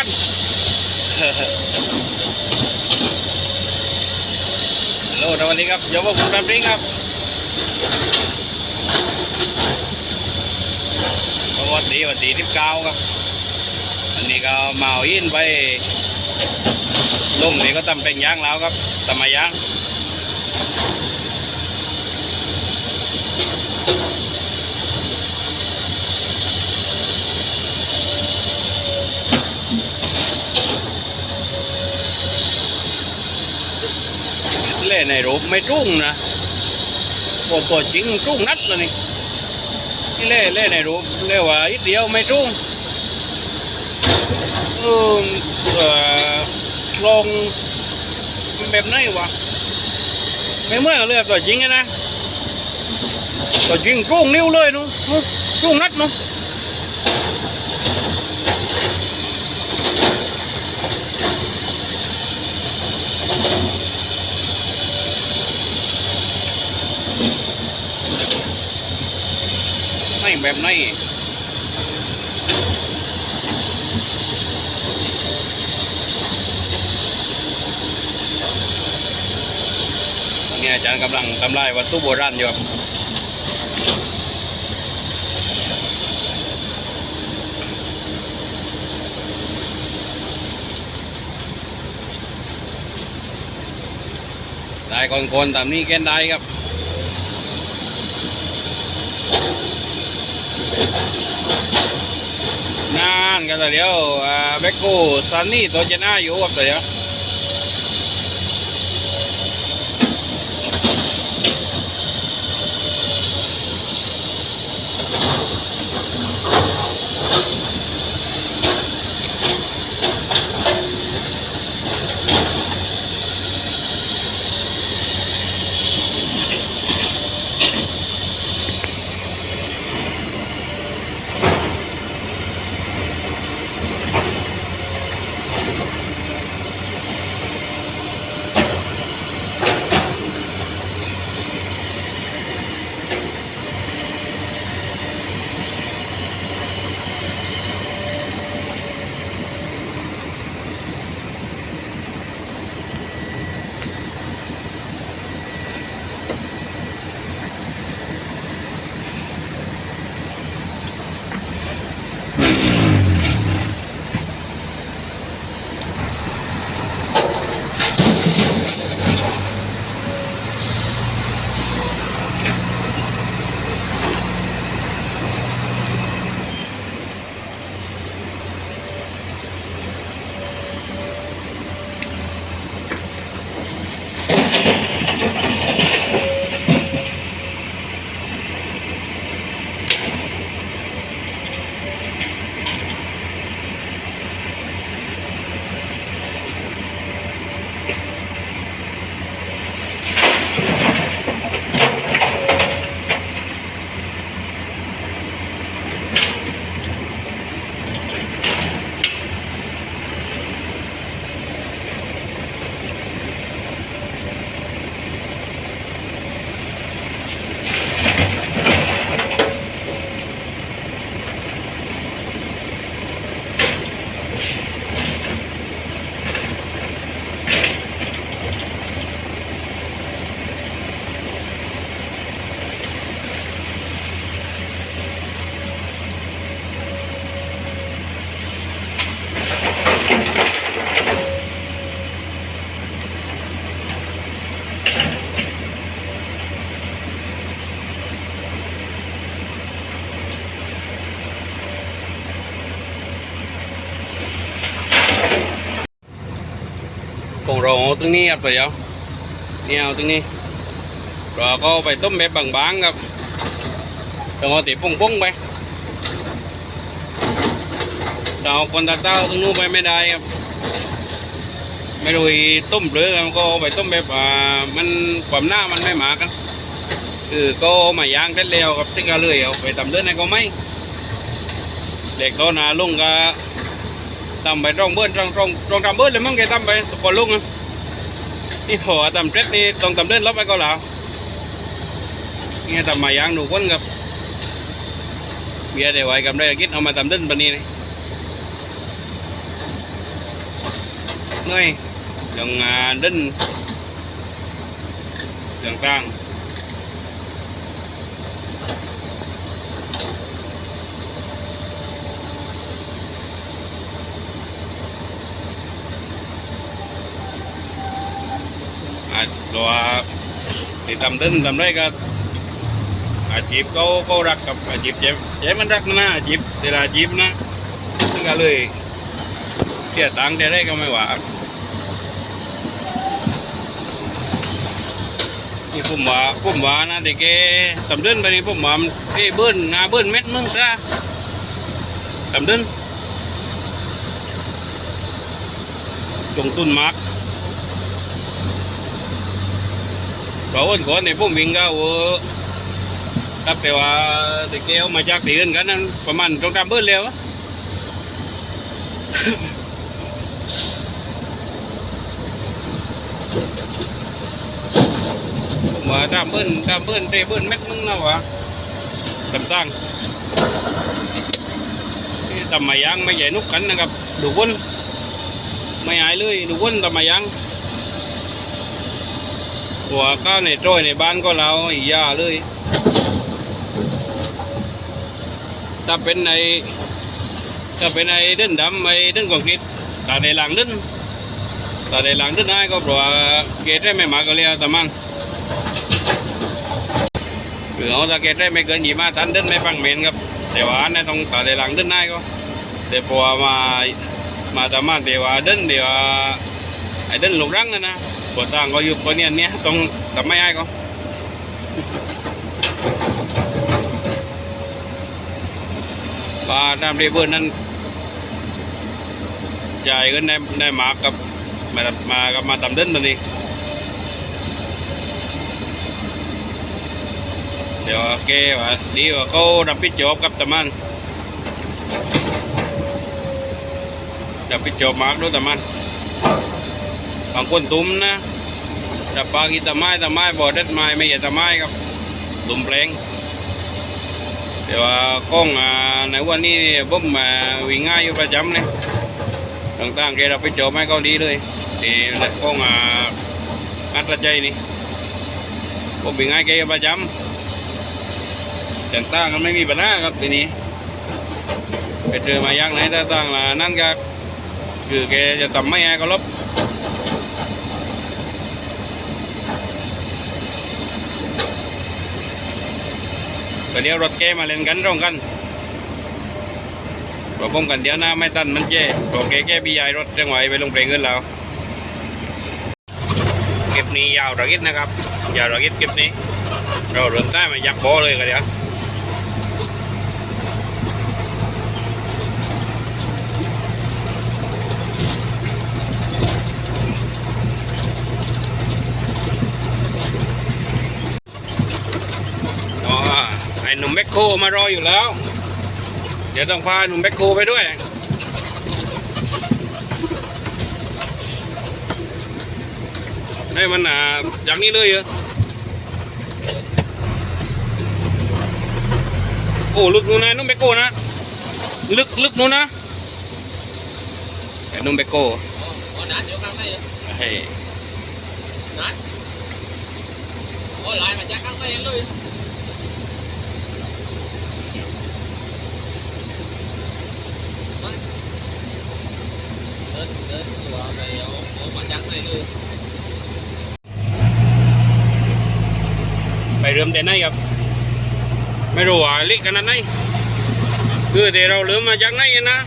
ันฮัลโหลสวัสดีครับเดี๋ยวพวกผมทำริงครับสวัสดีสวัสดีทิพเก้าครับอันนี้ก็มาเอาอินไปลุ่มนี้ก็ทำเป็นย่างแล้วครับทำมาย่าง ในรูปไม่รุ่งนะโอ้ตัวจริงรุ่งนัดเลยนี่ที่เล่เล่ในรูปเล่ว่าอีกเดียวไม่รุ่งเออเออลงแบบไหนวะไม่เมื่อเลยตัวจริงอะนะตัวจริงรุ่งนิ้วเลยนู้นรุ่งนัดนู้น แบบไหนตอนนี้อาจารย์กำลังทำลายวัตถุโบราณอยู่ครับได้คนๆตามนี้แกนได้ครับ นานกันแต่เดียวเบกกูซันนี่ตัวเจน่าอยู่กับแต่เดียว ตรงนี้ครับแต่เดียวนี่เอาตรงนี้เราก็ไปต้มแบบบางๆครับต้องเอาตีปุ้งๆไปเราคนตาเต้าตรงนู้นไปไม่ได้ครับ ไม่รู้อีต้มหรือมันก็ไปต้มแบบอ่ามันความหน้ามันไม่หมากันคือก็มาย่างได้แล้วครับซึ่งก็เลยเอาไปทำเรื่องไหนก็ไม่เด็กก็นาลุงก็ทำไปร่องเบิ้ลร่องร่องร่องทำเบิ้ลเลยมั้งแกทำไปก่อนลุงอะ นี่พอทำเร็จนี่ต้องทำเดินลบไปก็แล้วเนี่ยทำมาย่างหนูคนครับเบียร์เดี๋ยวไว้กับได้กินเอามาทำเดินปานนี้นี่ หน่อยอย่างอ่าดินต่า อาจว่าที่ทำดินทำไรก็อาชีพเขาเขารักกับอาชีพเจ๊เจ๊มันรักนะอาชีพแต่ละอาชีพนะซึ่งก็เลยเสียตังค์แต่ไรก็ไม่หวานี่ผมว่าผมว่านะแต่แกตำดินไปนี่ผมว่ามันเบิ้ลงาเบิ้ลเม็ดมึงซะตำดินจงตุนมาก เราวนก่อนเนี่ยผมวิ่งก็เออครับแต่ว่าต่แกเอามาจากที่อื่นกันนั้นประมาณตรงตามเบิ้ลแล้วมว่าตามเบิ้ลตามเบิ้ลเตเบิ้ลแม็กมึงนะวะตำตั้งที่ทำมายังไม่ใหญ่นุกกันนะครับ ดูวนไม่หายเลย ดูวนทำมายัง หัวก้าวในโจ้ยในบ้านก็เราอียาเลย ถ้าเป็นในถ้าเป็นในเดินดำไอ้เดินกองคิดถ้าในหลังเดินถ้าในหลังเดินได้ก็เพราะว่าเกตได้ไม่มาก็เรียกแต่มันคือเอาสเก็ตได้ไม่เกินยี่มาตันเดินไม่ฟังเมนครับแต่ว่าอันนี้ต้องต่อในหลังเดินได้ก็แต่พอมามาตามมาเดี๋ยวว่าเดินเดี๋ยวว่าไอ้เดินหลงรังนะนะ ปวดต่างก็อยู่คนเนี้ยเนี้ยต้องทำไม่ได้ก็ปลาตามเรเบิร์นั้นจ่ายเงินในในหมากกั บามากับมาตำเดินตุ้มนรับผิดชอบมากด้วยตะมันบางคนตุ้มนะแต่ปลากีตะไม้ตะไม้บ่อเด็ดไม้ไม่ใช่ตะไม้ครับตุ้มแปลงเดี๋ยวว่าก้องอ่าในวันนี้ผมมาวิ่งง่ายอยู่ประจำเลยต่างๆแกเรับผิดชอบให้เขาดีเลยที่ก้องอ่าอัตราใจนี่ผมวิ่งง่ายแกอยู่ประจำต่างๆกันไม่มีปัญหาครับทีนี้ไปเจอมายักไหนต่างๆล่ะนั่นก็คือแกจะทำไม่ให้ก็ลบ ก็เดี๋ยวรถแกมาเล่นกันตรงกันพอผมกันเดี๋ยวหน้าไม่ตันมันเจ๊พอแกแกบีใหญ่รถจังไหวไปลงเพลงเงินแล้วเก็บนี้ยาวระกิดนะครับยาวระกิดเก็บนี้เราเริ่มได้มายักโบเลยกันเดี๋ยว อ๋อไอ้หนุ่มแมคโครมารออยู่แล้ว เดี๋ยวต้องพาหนุ่มแมคโครไปด้วยให้มันอ่าจากนี้เลยเหรอโอ้ลึกนู้นนะนุ่มแมคโครนะ ลึกลึกนู้นนะไอ้หนุ่มแมคโครโอ้นัดอยู่ข้างในเฮ้ยนัดโอ้ลายมาจากข้างในเลย ไปเอาเอามาจากไหนเลยไปเริ่มแต่ไหนครับ ไม่รู้ว่าลิกขนาดไหนคือแต่เราเริ่มมาจากไหนนะ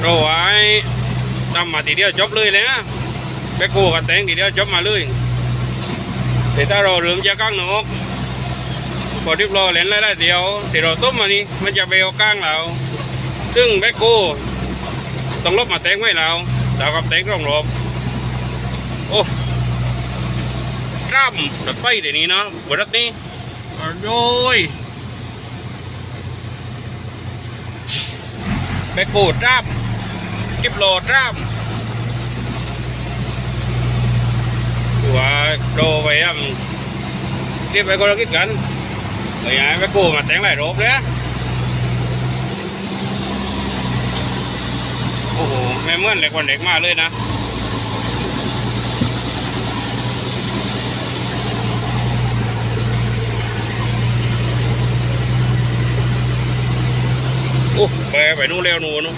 เราไว้ทำมาทีเดียวจบเลยเลยนะไปกูกันแต่งทีเดียวจบมาเลยแต่ถ้าเราเริ่มจากข้างนอกพอที่เราเล่นได้เดียวที่เราต้มมานี่มันจะไปเอาก้างเราซึ่งแบกโก้ ต้องลบมาแต่งไว้เราดาวกับแต่งร่องรอบโอ้จ้ำตัดไปเดี๋ยวนี้เนาะบรัดนี้โอ้ยแบกโก้จ้ำเก็บโลดร่ามว่าโดไปอะเรียบไปก็เราคิดกันไปย้ายไปกูมาแต่งหลายรอบเลย อ้โหแมไม่เหมือนเหล็กวันเหล็กมากเลยนะโอ้ไปไปนู่นเร็วนู่นนู่น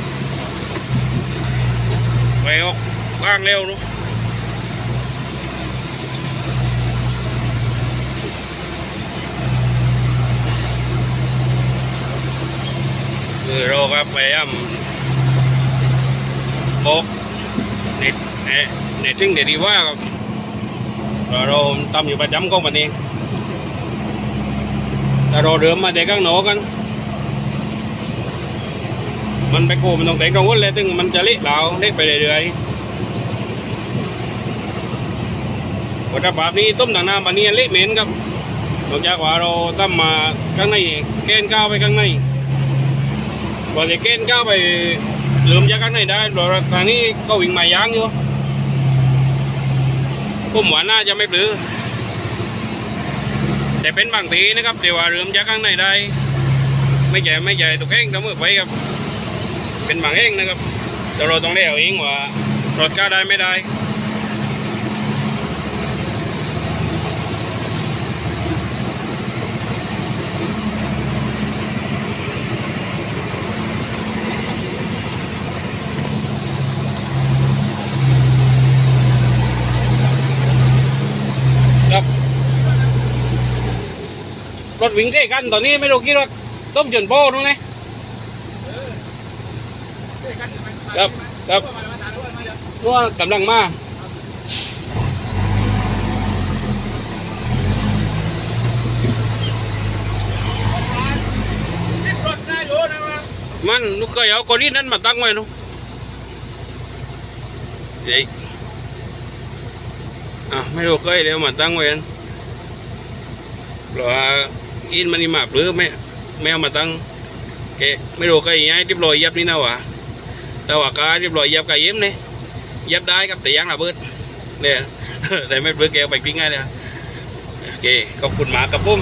ไปออกกลางเร็วนู่นคือเราก็พยายาม บกในในในสิ่งเดียวที่ว่าเราทำอยู่ประจำก็วันนี้แต่เราเดิมมาเด็กข้างนอกกัน มันไปโกมันต้องแต่งกังวลเลยถึงมันจะเละเหลาเละไปเรื่อยๆวัตถุภาพนี้ต้มหนังน้ำปันนี้เละเหม็นครับนอกจากว่าเราทำมาข้างในแกนก้าวไปข้างในพอจะแกนก้าวไป เริ่มจากข้างในได้รถทางนี้ก็วิ่งมายางอยู่ผมหว่าน่าจะไม่ปลือแต่เป็นบางทีนะครับแต่ว่าเริ่มจากข้างในได้ ไม่ใหญ่ไม่ใหญ่ตัวแข้งตัวมือไปครับ เป็นบางเองนะครับแต่เราต้องเลี้ยวเองว่า รถก้าได้ไม่ได้ วิ่งเท่กันตอนนี้ไม่รู้คิดว่าต้มจนโป้ตรงไหครับครับนัวกำลังมามันลูกเคยเอาคนนี้นั้นมาตั้งไว้นุเดี๋ยวอะไม่รู้เคยเดี๋ยวมาตั้งไว้นั้นเพราะ อินมันนี่มาหรือไม่ไม่เอามาตั้งแกไม่รู้เคยย้ายที่ปลอยยับนี่นะวะแต่ว่าก็เรียบร้อยเยียบกระเย็บนี่เยียบได้ครับแต่ยังระเบิดเนี่ยแต่ไม่เบิดแกไปปิ้งง่ายเลยโอเคขอบคุณหมากกับปุ้ม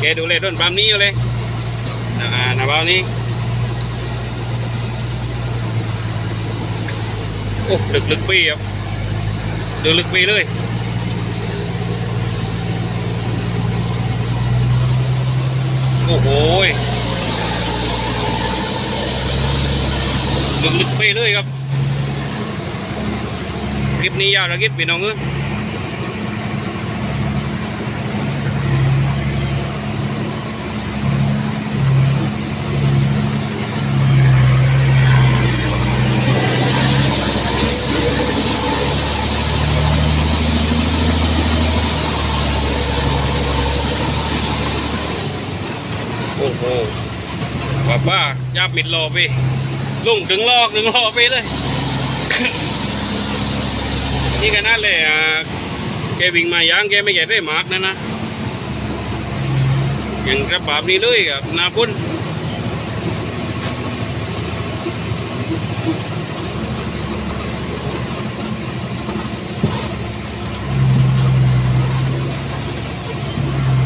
แกดูเลยต้นปาล์มนี้อยู่เลยอ่าหน้าบ้านนี้โอ้ลึกลึกปีครับลึกลึกปีเลย โอ้โหลึกๆไปเลยครับ คลิปนี้ยาวแล้วคิปพี่น้องเอ้ย ว่าป้ายับมิดโลไปลุงถึงลอกถึงลอกไปเลย นี่ขนาเลยอะแกวิ่งมายางแกไม่ใหญ่ได้มากนะนะอย่างกระบาบนี้เลยครับนาพุ่น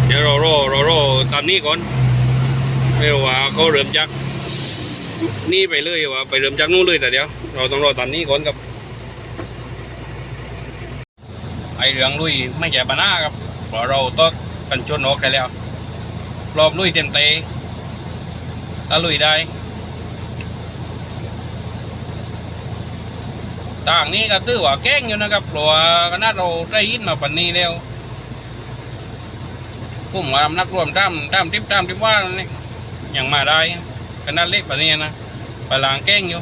เดี๋ยวรอรอรอรอตามนี้ก่อน ไม่รู้ว่าเขาเริ่มจากนี่ไปเลยว่าไปเริ่มจากนู้นเลยแต่เดี๋ยว เราต้องรอตอนนี้ก่อนครับไอเรื่องลุยไม่ใช่ปัญหาครับเพราะเราต้องกันชนออกได้แล้วรอบลุยเต็มเตะถ้าลุยได้ต่างนี้ก็ตื้อว่าแก้งอยู่นะครับเพราะว่าเราได้ยินมาปันนี้แล้วผมว่านักรวมตามตามทิปตามทิปว่านี่ ยังมาได้ขนาดเล็กปันนี้นะปล้างแก้งอยู่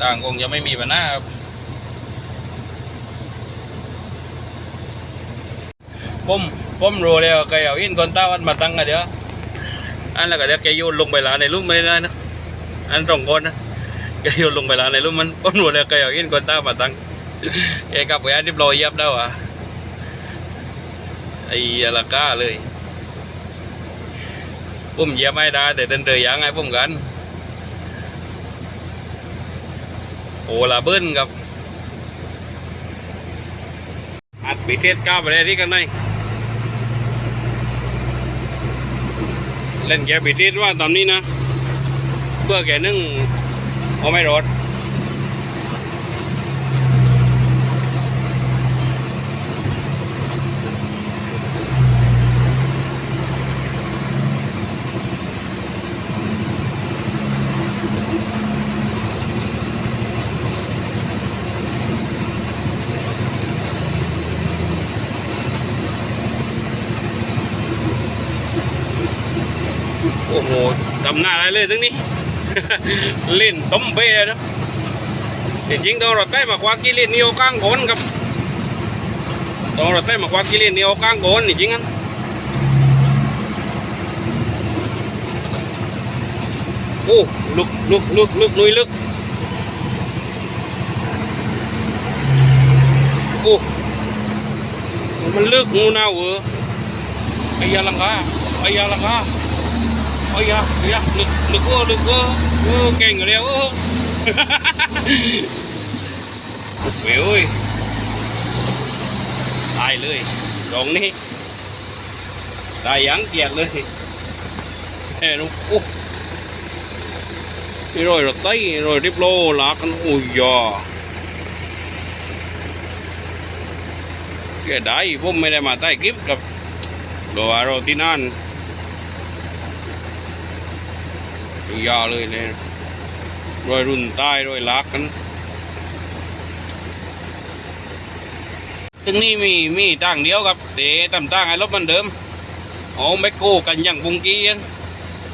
ต่างคงจะไม่มีปัญหาครับผมผมรู้แล้วแกเอาอินคนต้าวันมาตั้งกันเดี๋ยวอันแล้วก็เดี๋ยวแกโยนลงไปลาในลุ่มไม่ได้นะอันตรงคนนะแกโยนลงไปลาในลุ่มมันผมรู้แล้วแกเอาอินคนต้ามาตั้งแกกลับไปอันที่ปลอยเย็บแล้วอะไอ้ยาลาก้าเลย ผมเยียบไม่ได้แต่เดินเตยยังไงผมกัน โอลาเบิ้ลครับ อัดปีเทศก้าวไปได้ที่กันไหนเล่นแกปิเทศว่าตอนนี้นะ เพื่อแกนึ่งเอาไม่รอด อ้โหทำหน้าอะไรเลยทั้งนี้ เล่นต้มเป้นะจริงๆตอนเราใต้มากว่ากิเลนนี่เอาก้างโกนครับตอนเราใต้มากว่ากิเลนนี่เอาก้างโกนจริงๆันโอ้ลึกลึกลึกลึกลุยลึกโอ้มันลึกงูน่าเหรอไอ้ยาลังกาไอ้ยาลังกา โอ้ยอะดูอะลึกลึกก็ลึกก็โออเก่งเลยวเว้ยเว้ยตายเลยตรงนี้ตายยังเกียดเลยแฮ้ยลูกโอ้นี่รอยรถไต้รอยริบโลลากันอุ้ยยอเกีได้ผมไม่ได้มาใต้คลิปกับโดอารอตินั่น ยาเลยเนี่ยรอยรุ่นใต้รอยลักกันถึงนี่มีมีตั้งเดียวครับเตะตำตั้งไอ้รถมันเดิมเอาแมคโครกันอย่างปุงกี้กัน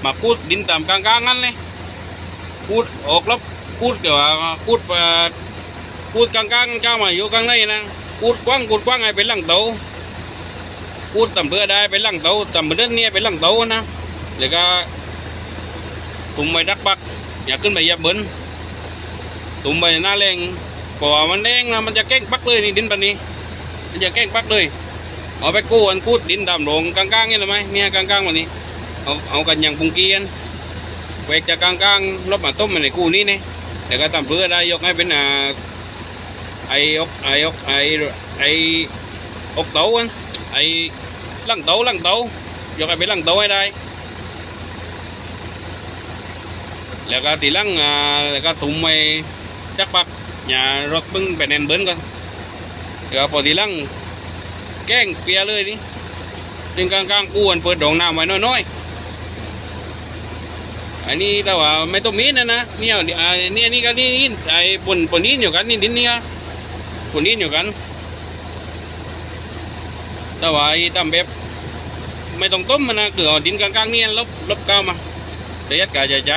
มาคูดดินตามกลางๆงั้นเลยคูดออกแล้วคูดเดี๋ยวคูดเอ่อคูดกลางๆเจ้ามาอยู่กลางในนะคูดกว้างคูดกว้างไอ้เป็นหลังเตาคูดตำเรือได้เป็นหลังเตาตำเรือเนี่ยเป็นหลังเตานะแล้วก็ tụm mày đắc bắc nhà ขึ้นไปเหยับเบิ้นตุ่มไปหน้าแรงเพราะว่ามันแดงนะมันจะแก้งปักเลยนี่ดินปันนี้มันจะแก้งปักเลยเอาไปกู้อันคูดดินดำลงกลางๆนี่เลยไหมเนี่ยกลางๆวันนี้เอาเอากันอย่างปุงเกี้กันเวกจากกลางๆรบมาต้มมาในกู้นี้เนี่ยแต่ก็ทำเพื่อได้ยกให้เป็นอ่าไอ้อกไอ้อกไอ้ไอ้อกเต๋าอันไอ้ลังเต๋าลังเต๋ายกให้เป็นลังเต๋าให้ได้ แล้วก็ตีลังอ่าแล้วก็ตุ่มไปจักปักอย่ารถบึ้งไปแนนเบิ้นก่อนแล้วก็พอตีลังแก้งเปียเลยนี่จึงกลางๆกูอันเปิดดองน้ำไว้น้อยๆอันนี้แต่ว่าไม่ต้องมีนะนะเนี่ยอ่าเนี่ยนี่ก็นี่นี่ไอ้ปนปนนี้อยู่กันนี่ดินนี่ก็ปนนี้อยู่กันแต่ว่าไอ้ตำแบบไม่ต้องต้มมันนะคือเอดินกลางๆนี่ลบลบก้ามาแต่ยัดกาใจใจ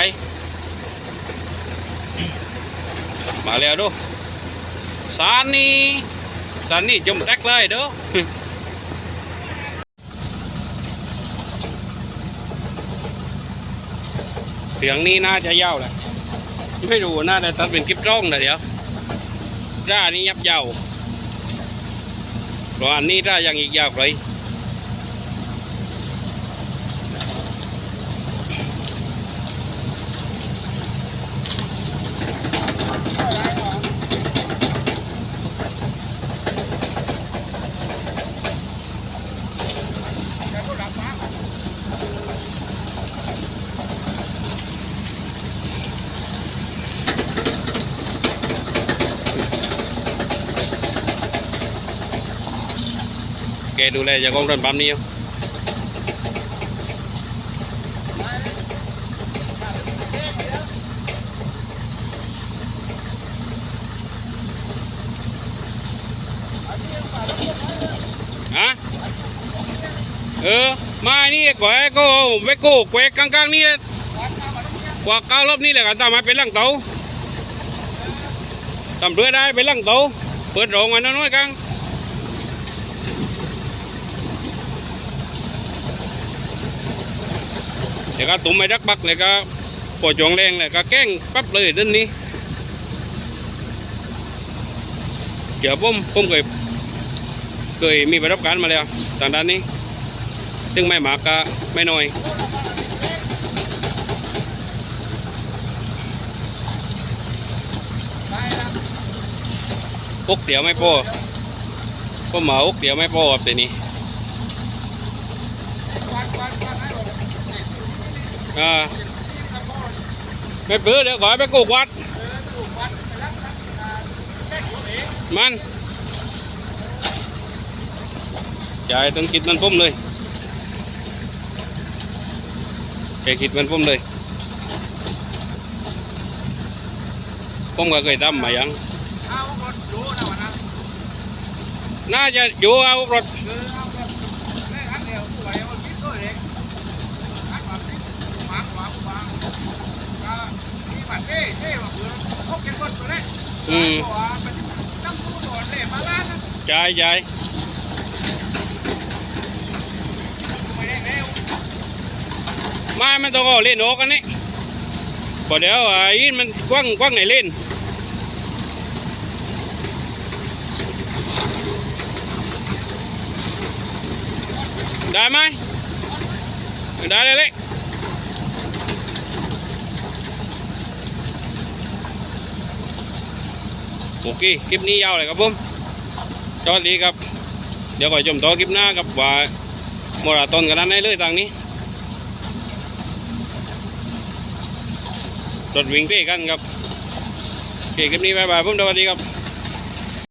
มาแล้วดูสารนี่สารนี่จมแตกเลยด้อเสียงนี้น่าจะยาวแหละไม่รู้น่าจะตัดเป็นคลิปร้องนะเดี๋ยวร่านี้ยับยาวเพราะอันนี้ร่ายังอีกยาวเลย ดูแลจากกองทัพปั๊มนี้ฮะเออมานี่ก่อยก็ไปโก้แควกกลางๆนี่กว่าเก้ารอบนี่แหละกันตามมาเป็นลังเตาตำเรือได้เป็นลังเตาเปิดโรงไว้น้อยๆกลาง เดี๋ยวก็ตุ้มไปดักบักเลยก็ปวดจวงแรงเลยก็แกล้งปั๊บเลยเดินนี้เดี๋ยวผมผมเคยเคยมีประสบการณ์มาแล้วทางด้านนี้ ซึ่งไม่หมากก็ไม่น้อยอุกเดี๋ยวไม่พอผมมาอุกเดี๋ยวไม่พอครับทีนี้ อ่าไม่เปื้อเดี๋ยวขอให้ไปกูกวัด มันยายต้องคิดมันพุ่มเลยแกคิดมันพุ่มเลยผมก็เคยทำมายังเอารถดูนะวันนั้นน่าจะอยู่เอารถ คือเอารถได้คันเดียวผู้ใหญ่เอาคิดตัวเองคันแบบนี้หมาหมาหมาก็มีบัตรเท่เท่แบบเพื่ อืมตัวเป็นตั้งตู้โดดเลยมาล้านนะยายยายไม่มันต้องเอาเล่นโอกันนี่พอเดี๋ยวไอ้มันกว้างกว้างไหนเล่นได้ไหมได้เลยเล็ก โอเคคลิปนี้ยาวเลยครับผมสวัสดีครับ เดี๋ยวก่อยชมต่อคลิปหน้ากับว่าโมราตอนกันนั้นได้เลยทางนี้รถวิ่งเพ่กันครับโอเคคลิปนี้บายบายผมสวัสดีครับ